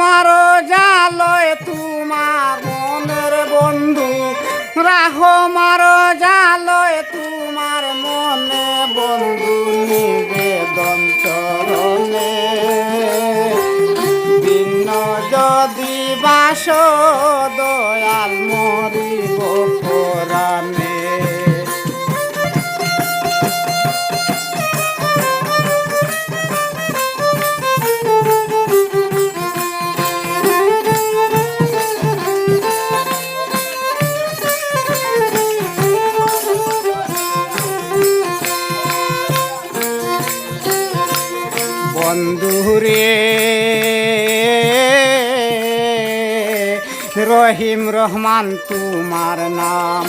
মার জালয় তোমার মনের বন্ধু। রাহো মার জালয় তোমার মনে বন্ধু, নিবেদন চরণে। ভিন্ন যদি বাস, দয়াল বন্ধুরে। রহিম রহমান, তোমার নাম।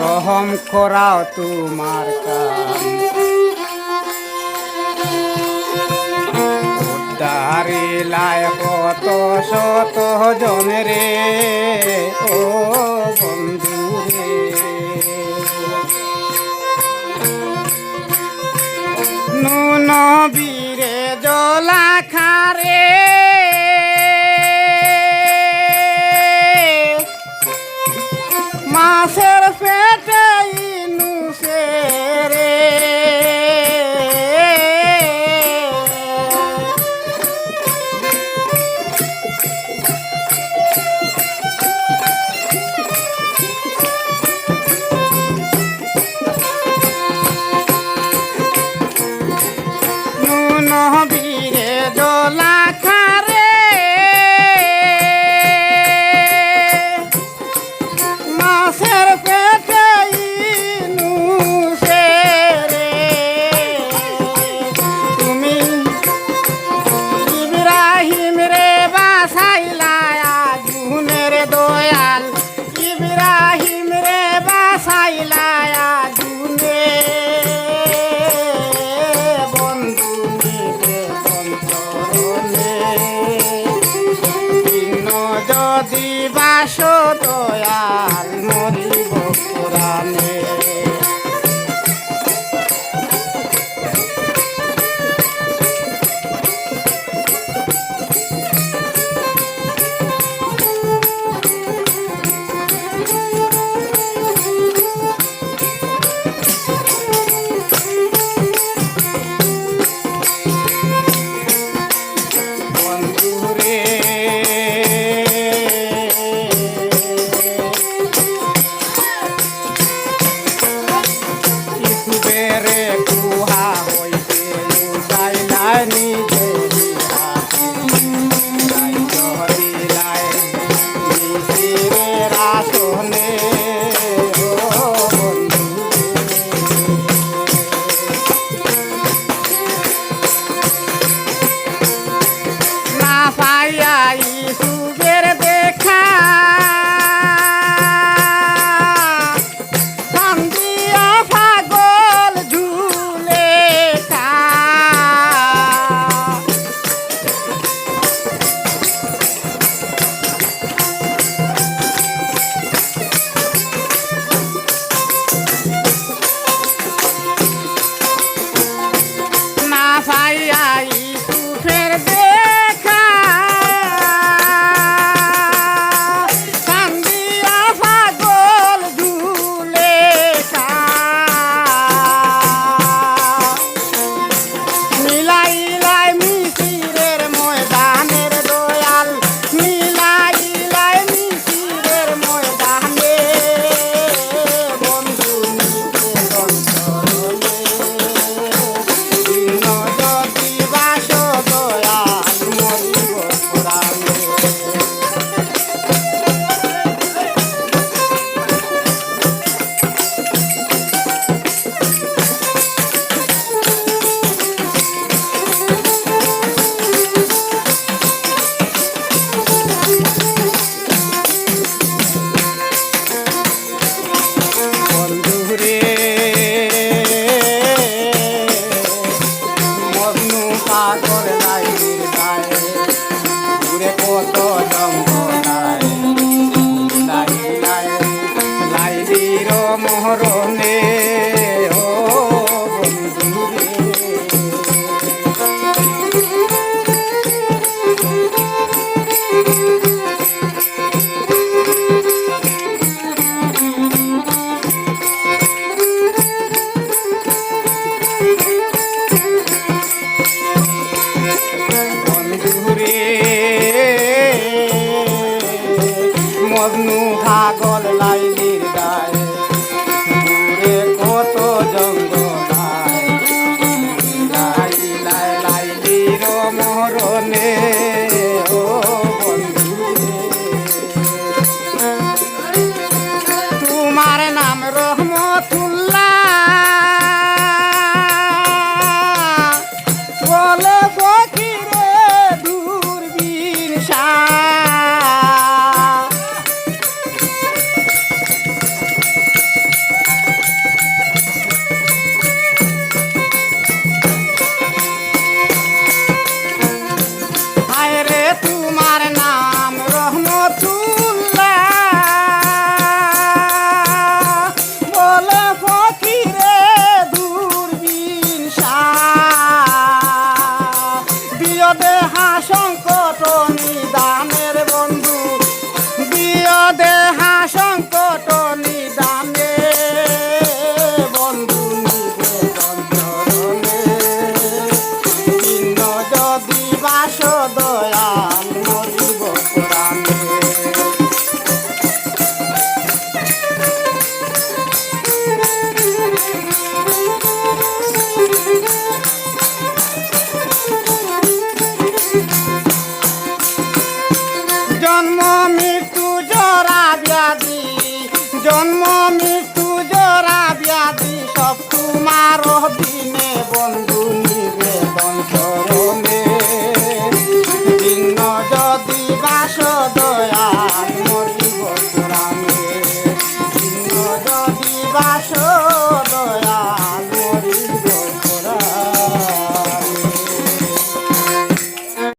রহম করাও তোমার কাম। দাঁড়িলায় কত শত জনরে ও বন্ধুরে। নুন বীরে মাছের পেটে ইনুসে রে তুমি ইব্রাহিম রে বাসাইলা আগুনের দয়াল। ইব্রাহিম বাস দয়াল মরিব পুরাণে জন্ম মৃত্যু জরা ব্যাধি জন্ম মৃত্যু জরা ব্যাধি সব তোমার দিনে বন্ধু।